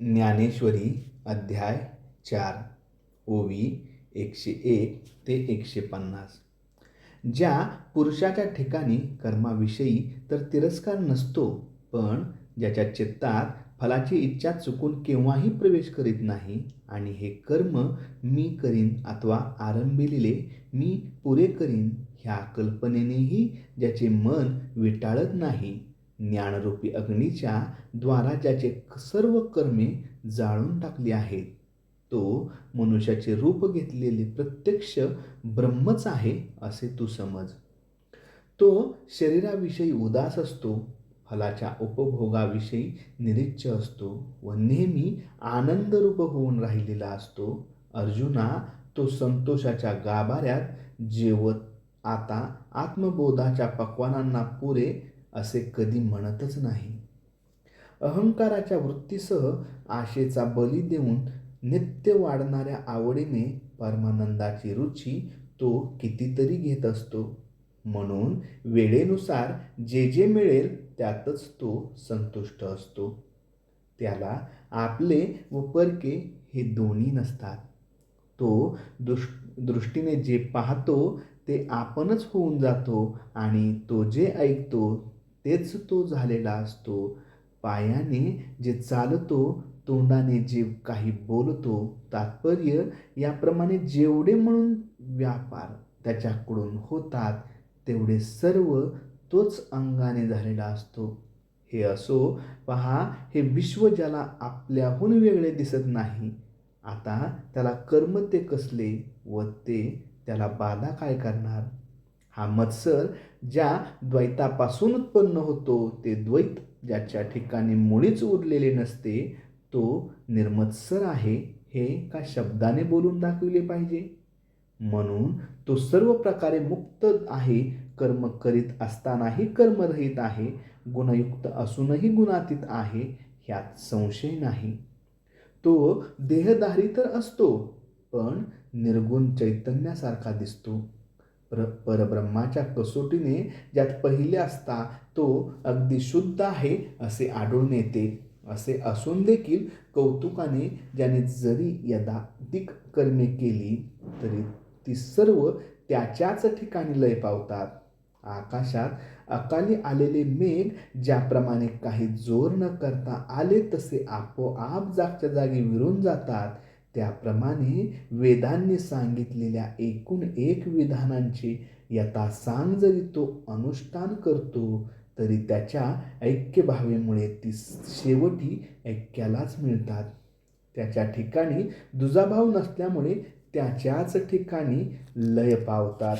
ज्ञानेश्वरी अध्याय चार ओवी एकशे एक ते एकशे पन्नास. ज्या पुरुषाच्या ठिकाणी कर्माविषयी तर तिरस्कार नसतो पण ज्याच्या चित्तात फलाची इच्छा चुकून केव्हाही प्रवेश करीत नाही आणि हे कर्म मी करीन अथवा आरंभिलेले मी पुरे करीन ह्या कल्पनेनेही ज्याचे मन विटाळत नाही. ज्ञानरूपी अग्नीच्या द्वारा ज्याचे सर्व कर्मे जाळून टाकली आहेत. तो मनुष्याचे रूप घेतलेले प्रत्यक्ष ब्रह्मच आहे असे तू समज. तो शरीराविषयी उदास असतो फलाच्या उपभोगाविषयी निरीच्छ असतो व नेहमी आनंदरूप होऊन राहिलेला असतो. अर्जुना तो संतोषाच्या गाभाऱ्यात जेवत आता आत्मबोधाच्या पक्वानांना पुरे असे कधी म्हणतच नाही. अहंकाराच्या वृत्तीसह आशेचा बली देऊन नित्य वाढणाऱ्या आवडीने परमानंदाची रुची तो कितीतरी घेत असतो. म्हणून वेळेनुसार जे जे मिळेल त्यातच तो संतुष्ट असतो. त्याला आपले व परके हे दोन्ही नसतात. तो दृष् दृष्टीने जे पाहतो ते आपणच होऊन जातो आणि तो जे ऐकतो तेच तो झालेला असतो. पायाने जे चालतो तोंडाने जे काही बोलतो तात्पर्य याप्रमाणे जेवढे म्हणून व्यापार त्याच्याकडून होतात तेवढे सर्व तोच अंगाने झालेला असतो. हे असो पहा हे विश्व ज्याला आपल्याहून वेगळे दिसत नाही. आता त्याला कर्म ते कसले व ते त्याला बाधा काय करणार? हा मत्सर ज्या द्वैतापासून उत्पन्न होतो ते द्वैत ज्याच्या ठिकाणी मुळीच उरलेले नसते तो निर्मत्सर आहे हे का शब्दाने बोलून दाखविले पाहिजे. म्हणून तो सर्व प्रकारे मुक्त आहे कर्म करीत असतानाही कर्मरहित आहे गुणयुक्त असूनही गुणातीत आहे ह्यात संशय नाही. तो देहधारी तर असतो पण निर्गुण चैतन्यासारखा दिसतो. पर परब्रह्माच्या कसोटीने ज्यात पहिले असता तो अगदी शुद्ध आहे असे आढळून येते. असे असून देखील कौतुकाने ज्याने जरी यदाधिक कर्मे केली तरी ती सर्व त्याच्याच ठिकाणी लय पावतात. आकाशात अकाली आलेले मेघ ज्याप्रमाणे काही जोर न करता आले तसे आपोआप जागच्या जागी विरून जातात. त्याप्रमाणे वेदांनी सांगितलेल्या एकूण एक विधानांचे यथासांग जरी तो अनुष्ठान करतो तरी त्याच्या ऐक्यभावेमुळे ती शेवटी ऐक्यालाच मिळतात. त्याच्या ठिकाणी दुजाभाव नसल्यामुळे त्याच्याच ठिकाणी लय पावतात.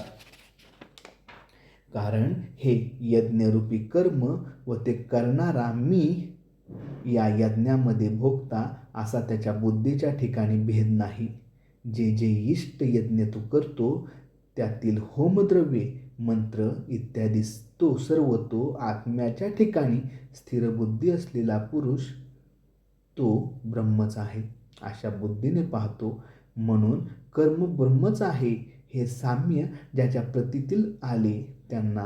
कारण हे यज्ञरूपी कर्म व ते करणारा मी या यज्ञामध्ये भोगता असा त्याच्या बुद्धीच्या ठिकाणी भेद नाही. जे जे इष्ट यज्ञ तू करतो त्यातील होमद्रव्ये मंत्र इत्यादी तो सर्व तो आत्म्याच्या ठिकाणी स्थिर बुद्धी असलेला पुरुष तो ब्रह्मच आहे. अशा बुद्धीने पाहतो. म्हणून कर्म ब्रह्मच आहे हे साम्य ज्याच्या प्रतीतील आले. त्यांना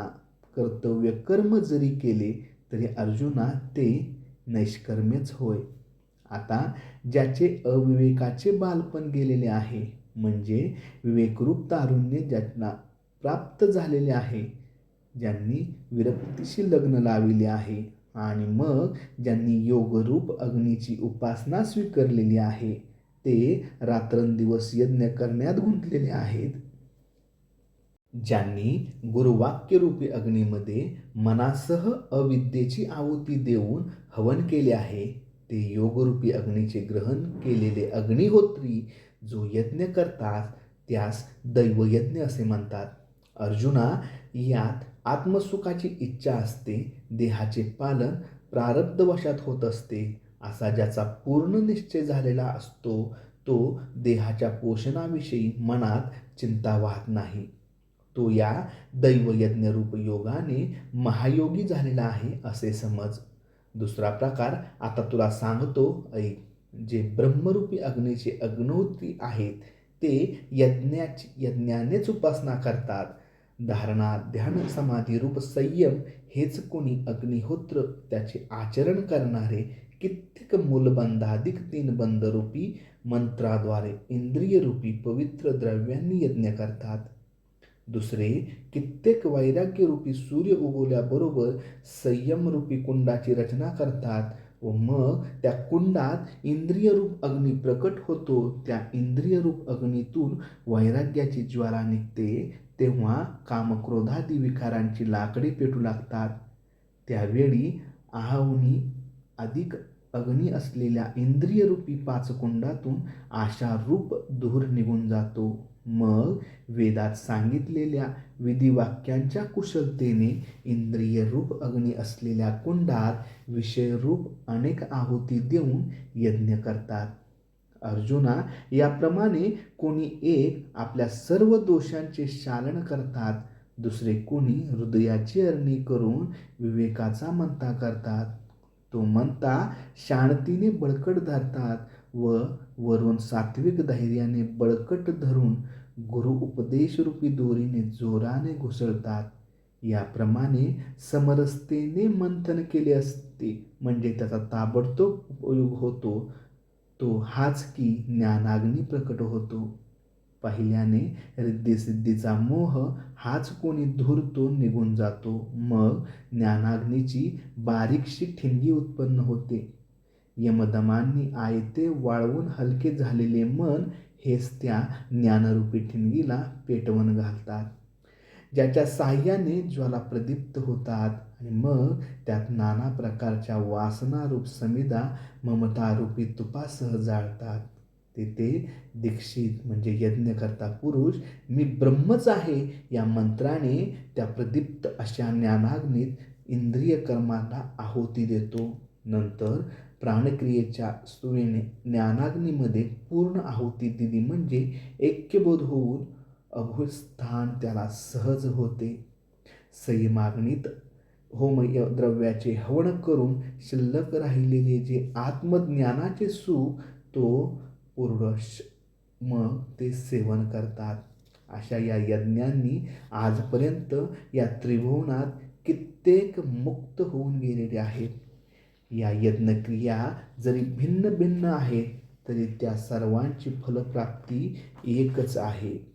कर्तव्य कर्म जरी केले तरी अर्जुना ते नैष्कर्म्यच होय. आता ज्याचे अविवेकाचे बालपण गेलेले आहे म्हणजे विवेकरूप तारुण्य ज्यांना प्राप्त झालेले आहे ज्यांनी विरक्तीशी लग्न लाविले आहे आणि मग ज्यांनी योगरूप अग्नीची उपासना स्वीकारलेली आहे ते रात्रंदिवस यज्ञ करण्यात गुंतलेले आहेत. ज्यांनी गुरुवाक्यरूपी अग्नीमध्ये मनासह अविद्येची आहुती देऊन हवन केले आहे ते योगरूपी अग्नीचे ग्रहण केलेले अग्निहोत्री जो यज्ञ करतात त्यास दैवयज्ञ असे म्हणतात. अर्जुना यात आत्मसुखाची इच्छा असते देहाचे पालन प्रारब्धवशात होत असते. असा ज्याचा पूर्ण निश्चय झालेला असतो तो देहाच्या पोषणाविषयी मनात चिंता वाहत नाही. तो या दैवयज्ञरूप योगाने महायोगी झालेला आहे असे समज. दुसरा प्रकार आता तुला सांगतो ऐक. जे ब्रह्मरूपी अग्नीचे अग्नोत्री आहेत ते यज्ञाची यज्ञानेच उपासना करतात. धारणा ध्यान समाधी रूप संयम हेच कोणी अग्निहोत्र त्याचे आचरण करणारे कित्येक मूलबंधाधिक तीन बंधरूपी मंत्राद्वारे इंद्रियरूपी पवित्र द्रव्यांनी यज्ञ करतात. दुसरे कित्येक वैराग्यरूपी सूर्य उगवल्याबरोबर संयमरूपी कुंडाची रचना करतात व मग त्या कुंडात इंद्रियरूप अग्नी प्रकट होतो. त्या इंद्रियरूप अग्नीतून वैराग्याची ज्वाला निघते. तेव्हा कामक्रोधादी विकारांची लाकडी पेटू लागतात. त्यावेळी आहुनी अधिक अग्नी असलेल्या इंद्रियरूपी पाच कुंडातून आशारूप धूर निघून जातो. मग वेदात सांगितलेल्या विधिवाक्यांच्या कुशलतेने इंद्रियरूप अग्नी असलेल्या कुंडात विषयरूप अनेक आहुती देऊन यज्ञ करतात. अर्जुना याप्रमाणे कोणी एक आपल्या सर्व दोषांचे शालन करतात दुसरे कोणी हृदयाची अरणी करून विवेकाचा म्हणता करतात. तो म्हणता शांतीने बळकट धरतात व वरून सात्विक धैर्याने बळकट धरून गुरु उपदेशरूपी दोरीने जोराने घुसळतात. याप्रमाणे समरसतेने मंथन केले असते. म्हणजे त्याचा ताबडतोब उपयोग होतो तो हाच की ज्ञानाग्नी प्रकट होतो. पहिल्याने रिद्धिसिद्धीचा मोह हाच कोणी धुरतो निघून जातो. मग ज्ञानाग्नीची बारीकशी ठिणगी उत्पन्न होते. यमदमांनी आयते वाळवून हलके झालेले मन हेच त्या ज्ञानरूपी ठिणगीला पेटवून घालतात. ज्याच्या साह्याने ज्वाला प्रदीप्त होतात आणि मग त्यात नाना प्रकारच्या वासनारूप समिदा ममतारूपी तुपासह जाळतात. तेथे दीक्षित म्हणजे यज्ञकर्ता पुरुष मी ब्रह्मच आहे या मंत्राने त्या प्रदीप्त अशा ज्ञानाग्नीत इंद्रिय कर्माला आहुती देतो. नंतर प्राणक्रियेच्या सुवेने ज्ञानाग्नीमध्ये पूर्ण आहुती दिली म्हणजे ऐक्यबोध होऊन अभुस्थान त्याला सहज होते. संयमाग्नीत होमय द्रव्याचे हवन करून शिल्लक राहिलेले जे आत्मज्ञानाचे सुख तो पूर्ण मग ते सेवन करतात. अशा या यज्ञांनी आजपर्यंत या त्रिभुवनात कित्येक मुक्त होऊन गेलेले आहेत. या यज्ञक्रिया जरी भिन्न भिन्न आहेत तरी त्या सर्वांची फलप्राप्ती एकच आहे.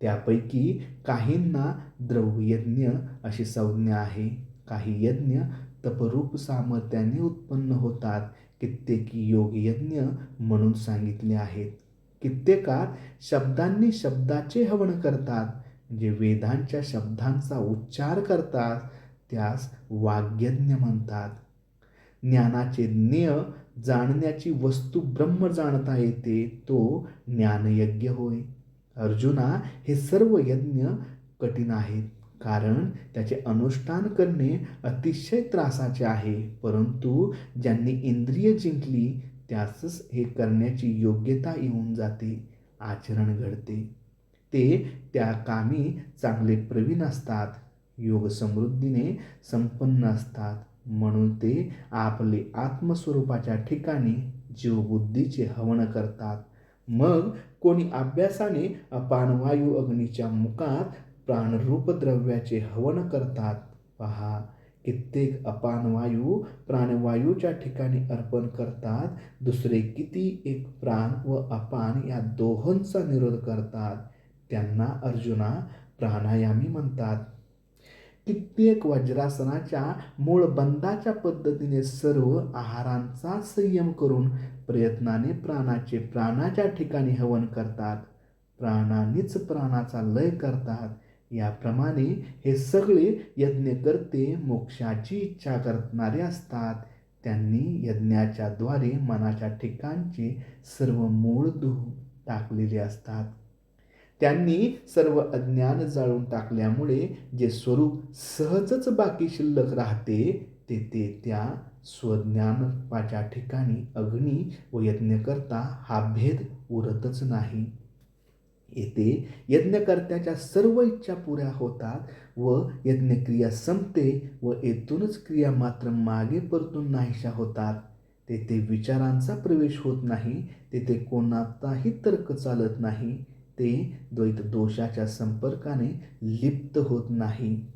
त्यापैकी काहींना द्रव्यज्ञ अशी संज्ञा आहे काही यज्ञ तपरूप सामर्थ्याने उत्पन्न होतात. कित्येक योगयज्ञ म्हणून सांगितले आहेत. कित्येकात शब्दांनी शब्दाचे हवन करतात जे वेदांच्या शब्दांचा उच्चार करतात त्यास वाग्यज्ञ म्हणतात. ज्ञानाचे ज्ञेय जाणण्याची वस्तू ब्रह्म जाणता येते तो ज्ञानयज्ञ होय. अर्जुना हे सर्व यज्ञ कठीण आहेत कारण त्याचे अनुष्ठान करणे अतिशय त्रासाचे आहे. परंतु ज्यांनी इंद्रिय जिंकली त्यासच हे करण्याची योग्यता येऊन जाते आचरण घडते. ते त्या कामी चांगले प्रवीण असतात योग समृद्धीने संपन्न असतात. म्हणून ते आपले आत्मस्वरूपाच्या ठिकाणी जीवबुद्धीचे हवन करतात. मग कोणी अभ्यासाने अपानवायू अग्नीच्या मुखात प्राणरूप द्रव्याचे हवन करतात. पहा कित्येक अपानवायू प्राणवायूच्या ठिकाणी अर्पण करतात. दुसरे किती एक प्राण व अपान या दोहोंचा निरोध करतात. त्यांना अर्जुना प्राणायामी म्हणतात. कित्येक वज्रासनाच्या मूळ बंदाच्या पद्धतीने सर्व आहारांचा संयम करून प्रयत्नाने प्राणाचे प्राणाच्या ठिकाणी हवन करतात. प्राणानेच प्राणाचा लय करतात. याप्रमाणे हे सगळे यज्ञकर्ते मोक्षाची इच्छा करणारे असतात. त्यांनी यज्ञाच्या द्वारे मनाच्या ठिकाणचे सर्व मूळ धुवून टाकलेले असतात. त्यांनी सर्व अज्ञान जाळून टाकल्यामुळे जे स्वरूप सहजच बाकी शिल्लक राहते ते ते त्या स्वज्ञानपाच्या ठिकाणी अग्नी व यज्ञकर्ता हा भेद उरतच नाही. येथे यज्ञकर्त्याच्या सर्व इच्छा पुऱ्या होतात व यज्ञक्रिया संपते व येथूनच क्रिया मात्र मागे परतून नाहीशा होतात. तेथे विचारांचा प्रवेश होत नाही तेथे कोणाचाही तर्क चालत नाही. ते द्वैत दोषाच्या संपर्काने लिप्त होत नाही.